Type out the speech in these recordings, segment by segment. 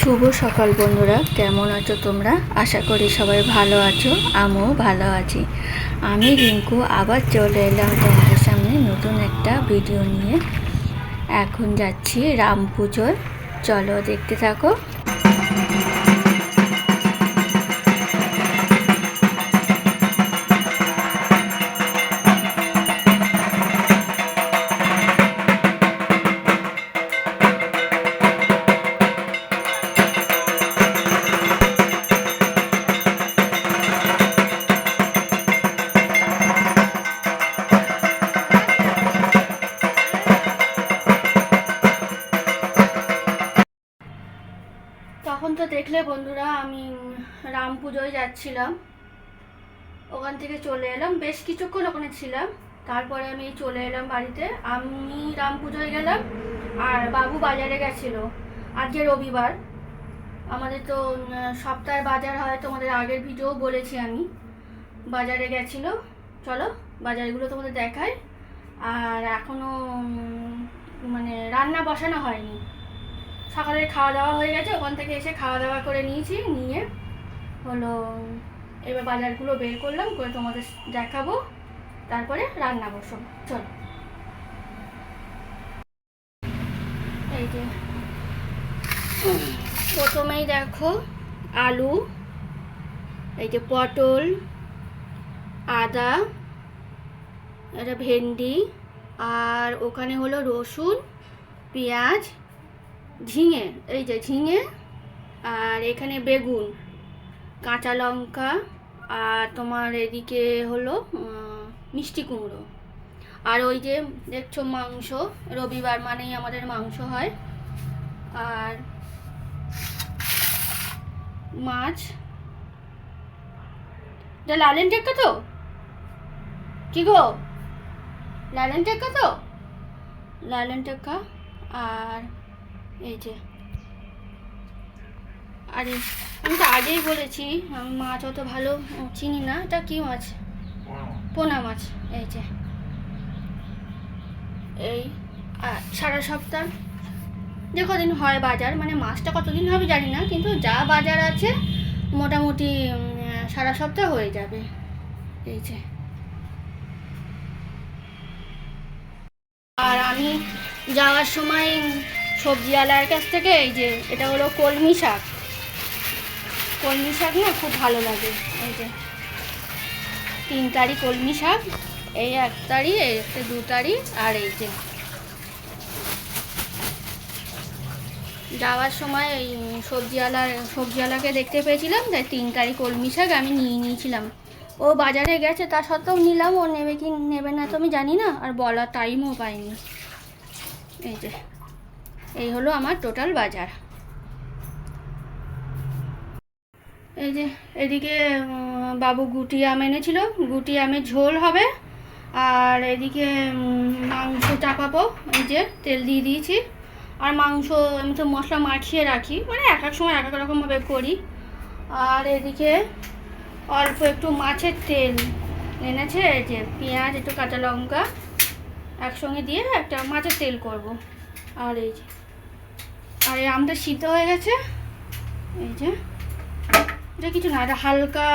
শুভ সকাল বন্ধুরা, কেমন আছো তোমরা? আশা করি সবাই ভালো আছো, আমিও ভালো আছি। আমি রিঙ্কু, আবার চলে এলাম তোমাদের সামনে নতুন একটা ভিডিও নিয়ে। এখন যাচ্ছি রাম পুজোর। চলো দেখতে থাকো। দেখলে বন্ধুরা, আমি রাম পুজোয় যাচ্ছিলাম। ওখান থেকে চলে এলাম। বেশ কিছুক্ষণ ওখানে ছিলাম। তারপরে আমি চলে এলাম বাড়িতে। আমি রাম পুজোয় গেলাম আর বাবু বাজারে গেছিল। আজকে রবিবার। আমাদের তো সপ্তাহের বাজার হয়, তোমাদের আগের ভিডিও বলেছি আমি। বাজারে গেছিল। চলো, বাজারগুলো তোমাদের দেখায় আর এখনও মানে রান্না বসানো হয়নি। সকালে খাওয়া দাওয়া হয়ে গেছে, ওখান থেকে এসে খাওয়া দাওয়া করে নিয়েছি, নিয়ে হলো এবার বাজারগুলো বের করলাম, করে তোমাদের দেখাবো, তারপরে রান্না বসো চলো। এই যে। প্রথমেই দেখো আলু, এই যে পটল, আদা, এটা ভেন্ডি, আর ওখানে হলো রসুন, পেঁয়াজ ঝিঙে, এই যে ঝিঙে আর এখানে বেগুন, কাঁচা লঙ্কা আর তোমার এদিকে হলো মিষ্টি কুমড়ো। আর ওই যে দেখছ মাংস, রবিবার মানেই আমাদের মাংস হয়। আর মাছ। এটা লালেন টেক্কা তো? কি গো? লালেন টেক্কা তো? লালেন টেক্কা। আর এই যে। আরে, আমি তো আগেই বলেছি, আমি মাছ অত ভালো চিনি না, এটা কি মাছ? পোনা মাছ, এই যে। এই সারা সপ্তাহ। যে কদিন হয় বাজার মানে মাছটা কতদিন হবে জানি না, কিন্তু যা বাজার আছে, মোটামুটি সারা সপ্তাহ হয়ে যাবে। এই যে। আর আমি যাওয়ার সময় সবজিওয়ালার কাছ থেকে এই যে, এটা হলো কলমি শাক। কলমি শাক না খুব ভালো লাগে। এই যে, তিন তারি কলমি শাক, এই এক তারি, এই দু তারি, আর এই যে। যাওয়ার সময় এই সবজিওয়ালার, সবজিওয়ালাকে দেখতে পেয়েছিলাম তাই তিন তারি কলমি শাক আমি নিয়ে নিয়েছিলাম। ও বাজারে গেছে, তা সত্ত্বেও নিলাম, ও নেবে কি নেবে না তো আমি জানি না, আর বলার টাইমও পাইনি। এই যে। এই হলো আমার টোটাল বাজার। এই যে এদিকে বাবু গুটি আম এনেছিল। গুটি আমের ঝোল হবে। আর এদিকে মাংস চাপাবো। এই যে তেল দিয়ে দিয়েছি। আর মাংস আমি তো মশলা মাখিয়ে রাখি। মানে এক এক সময় এক এক রকমভাবে করি। আর এদিকে অল্প একটু মাছের তেল এনেছে। এই যে পেঁয়াজ, একটু কাঁচা লঙ্কা একসঙ্গে দিয়ে একটা মাছের তেল করব। আর এই যে আর এই আমটা সিদ্ধ হয়ে গেছে। এই যে। এটা কিছু না, এটা হালকা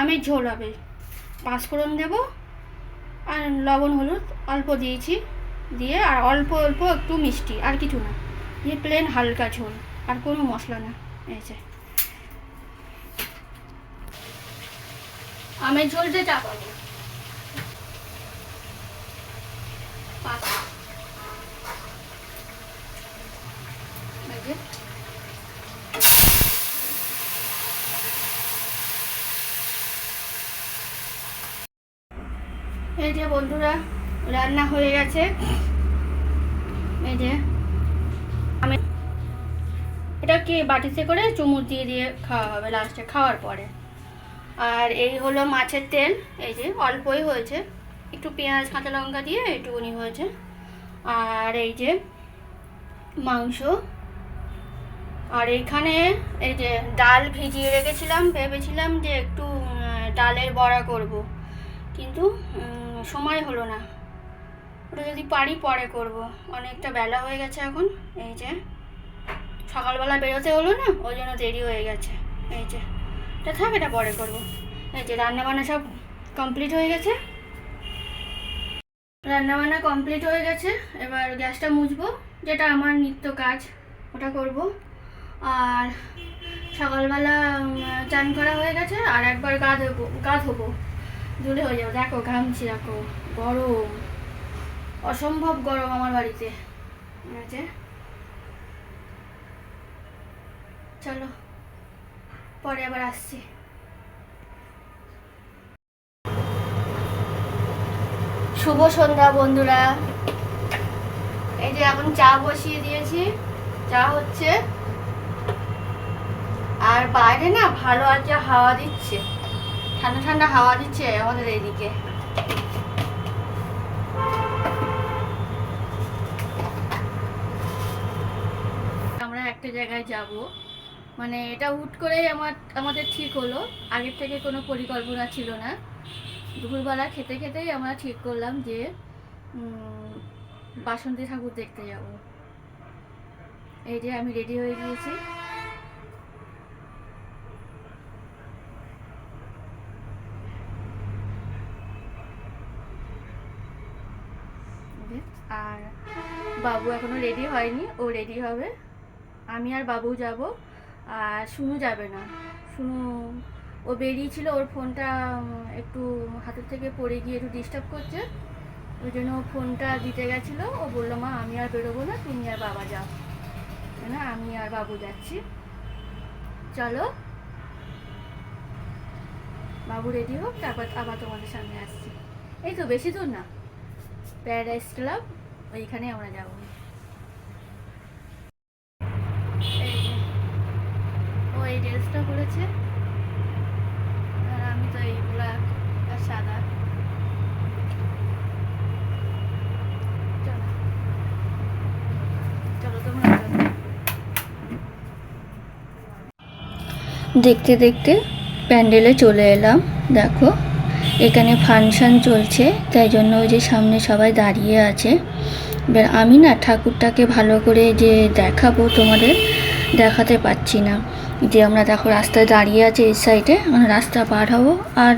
আমের ঝোল হবে। পাঁচফোড়ন দেব আর লবণ, হলুদ অল্প দিয়েছি। দিয়ে আর অল্প অল্প একটু মিষ্টি, আর কিছু না। দিয়ে প্লেন হালকা ঝোল, আর কোনো মশলা না। এই যে। আমের ঝোলটা চাপাবো এই যে। এই যে বন্ধুরা, রান্না হয়ে গেছে। এই যে, আমি এটা কি বাটিতে করে চুমুর দিয়ে দিয়ে খাওয়া হবে লাস্টে খাওয়ার পরে। আর এই হলো মাছের তেল, এই যে অল্পই হয়েছে। একটু পেঁয়াজ, কাঁচা লঙ্কা দিয়ে একটুকুনি হয়েছে। আর এই যে মাংস। আর এইখানে এই যে ডাল ভিজিয়ে রেখেছিলাম, ভেবেছিলাম যে একটু ডালের বড়া করব। কিন্তু সময় হলো না। ওটা যদি পারি পরে করব। অনেকটা বেলা হয়ে গেছে এখন, এই যে। সকালবেলা বেরোতে হলো না, ওই জন্য দেরি হয়ে গেছে। এই যে, এটা থাক, এটা পরে করব। এই যে, রান্নাবান্না সব কমপ্লিট হয়ে গেছে। রান্নাবান্না কমপ্লিট হয়ে গেছে। এবার গ্যাসটা মুছবো, যেটা আমার নিত্য কাজ, ওটা করব। আর সকালবেলা চান করা হয়ে গেছে, আর একবার গা ধোবো গা ধোবো। ধুলে হয়ে যাবে দেখো, ঘামছি, দেখো। গরম। অসম্ভব গরম আমার বাড়িতে। আছে? চলো, পরে আবার আসছি। শুভ সন্ধ্যা, বন্ধুরা। এই যে এখন চা বসিয়ে দিয়েছি। চা হচ্ছে, আর বাইরে না ভালো আজকে হাওয়া দিচ্ছে। ঠান্ডা ঠান্ডা হাওয়া দিচ্ছে আমাদের এইদিকে। আমরা একটা জায়গায় যাব। মানে এটা হুট করেই আমার, আমাদের ঠিক হলো। আগের থেকে কোনো পরিকল্পনা ছিল না। দুপুরবেলা খেতে খেতেই আমরা ঠিক করলাম যে বাসন্তী ঠাকুর দেখতে যাব। এই যে আমি রেডি হয়ে গিয়েছি। এই আর বাবু এখনও রেডি হয়নি, ও রেডি হবে। আমি আর বাবু যাব, আর শুনু যাবে না। শুনু, ও বেরিয়েছিল, ওর ফোনটা একটু হাতের থেকে পড়ে গিয়ে একটু ডিস্টার্ব করছে। ওই জন্য ও ফোনটা দিতে গেছিল। ও বলল, মা, আমি আর বেরোবো না, তুমি আর বাবা যাও। না? আমি আর বাবু যাচ্ছি। চলো। বাবু রেডি হোক, তারপর আবার তোমাদের সামনে আসছি। এই তো, বেশি দূর না। প্যারাডাইস ক্লাব ওইখানে আমরা যাব। ও এই ড্রেসটা পরেছে। আর আমি তো এই ব্ল্যাক আর সাদা। দেখতে দেখতে প্যান্ডেলে চলে এলাম, দেখো। এখানে ফাংশন চলছে, তাই জন্য ওই যে সামনে সবাই দাঁড়িয়ে আছে। এবার আমি না ঠাকুরটাকে ভালো করে যে দেখাবো তোমাদের, দেখাতে পাচ্ছি না। যে আমরা দেখো রাস্তায় দাঁড়িয়ে আছে এই সাইডে আমরা রাস্তা পার হব আর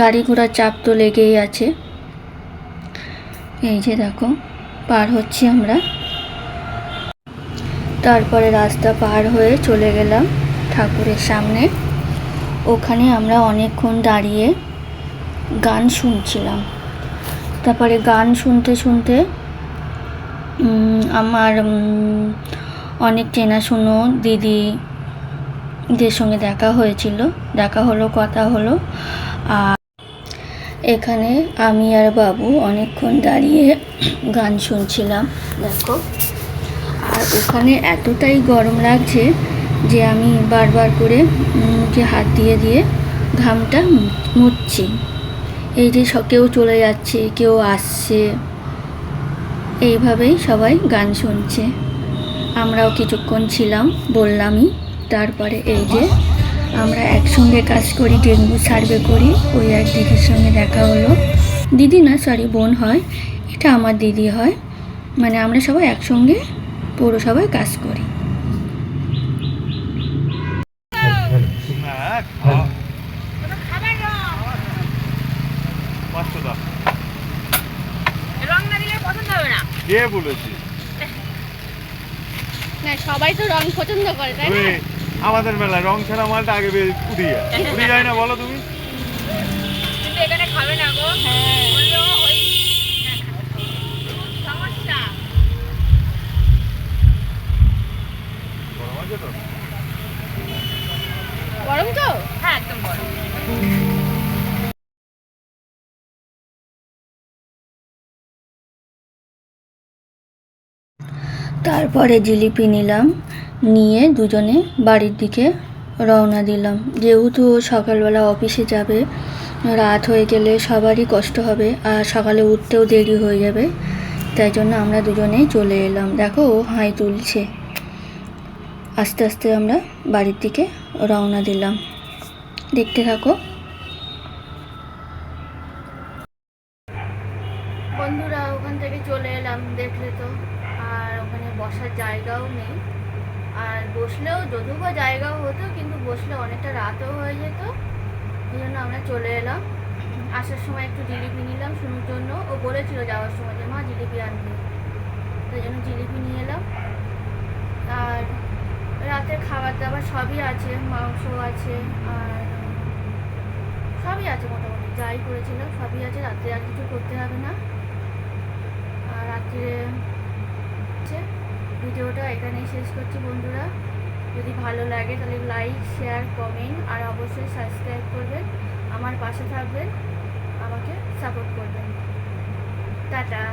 গাড়ি ঘোড়ার চাপ তো লেগেই আছে। এই যে দেখো, পার হচ্ছি আমরা। তারপরে রাস্তা পার হয়ে চলে গেলাম ঠাকুরের সামনে। ওখানে আমরা অনেকক্ষণ দাঁড়িয়ে গান শুনছিলাম। তারপরে গান শুনতে শুনতে আমার অনেক চেনাশুনো দিদিদের সঙ্গে দেখা হয়েছিল। দেখা হলো, কথা হলো। আর এখানে আমি আর বাবু অনেকক্ষণ দাঁড়িয়ে গান শুনছিলাম। দেখো। আর ওখানে এতটাই গরম লাগছে যে আমি বারবার করে মুখে হাত দিয়ে দিয়ে ঘামটা মুছছি। এই যে কেউ চলে যাচ্ছে, কেউ আসছে। এইভাবেই সবাই গান শুনছে। আমরাও কিছুক্ষণ ছিলাম, বললামই। তারপরে এই যে আমরা একসঙ্গে কাজ করি, ডেঙ্গু সার্ভে করি, ওই এক দিদির সঙ্গে দেখা হলো। দিদি না সরি বোন হয়। এটা আমার দিদি হয়। মানে আমরা সবাই একসঙ্গে পৌরসভায় কাজ করি হ্যাঁ খাওয়া পাঁচশো দাও রং না দিলে পছন্দ হবে না কে বলেছি। না সবাই তো রং পছন্দ করে তাই না? আমাদের মেলায় রং ছাড়া মালটা আগে বের- উঠে যায় যায় না বলো তুমি? কিন্তু এখানে খাবে না গো। হ্যাঁ। সমস্যা। গরম তো? হ্যাঁ একদম বড় তারপরে জিলিপি নিলাম, নিয়ে দুজনে বাড়ির দিকে রওনা দিলাম। যেহেতু ও সকালবেলা অফিসে যাবে, রাত হয়ে গেলে সবারই কষ্ট হবে আর সকালে উঠতেও দেরি হয়ে যাবে, তাই জন্য আমরা দুজনেই চলে এলাম। দেখো, ও হাই তুলছে। আস্তে আস্তে আমরা বাড়ির দিকে রওনা দিলাম। দেখতে থাকো বন্ধুরা ওখান থেকে চলে এলাম দেখলে তো আর ওখানে বসার জায়গাও নেই আর বসলেও যদিও বা জায়গাও হতো কিন্তু বসলে অনেকটা রাতও হয়ে যেত। এই জন্য আমরা চলে এলাম। আসার সময় একটু জিলিপি নিলাম শুনুর জন্য। ও বলেছিল যাওয়ার সময় যে, মা, জিলিপি আনবে। তাই জন্য জিলিপি নিয়ে এলাম। আর রাতের খাবার দাবার সবই আছে, মাংস আছে, আর সবই আছে মোটামুটি। যাই করেছিলাম সবই আছে। রাত্রে আর কিছু করতে হবে না। আর রাত্রে ভিডিওটা এখানেই শেষ করছি বন্ধুরা। যদি ভালো লাগে তাহলে লাইক শেয়ার কমেন্ট আর অবশ্যই সাবস্ক্রাইব করবেন। আমার পাশে থাকবেন, আমাকে সাপোর্ট করবেন। টাটা।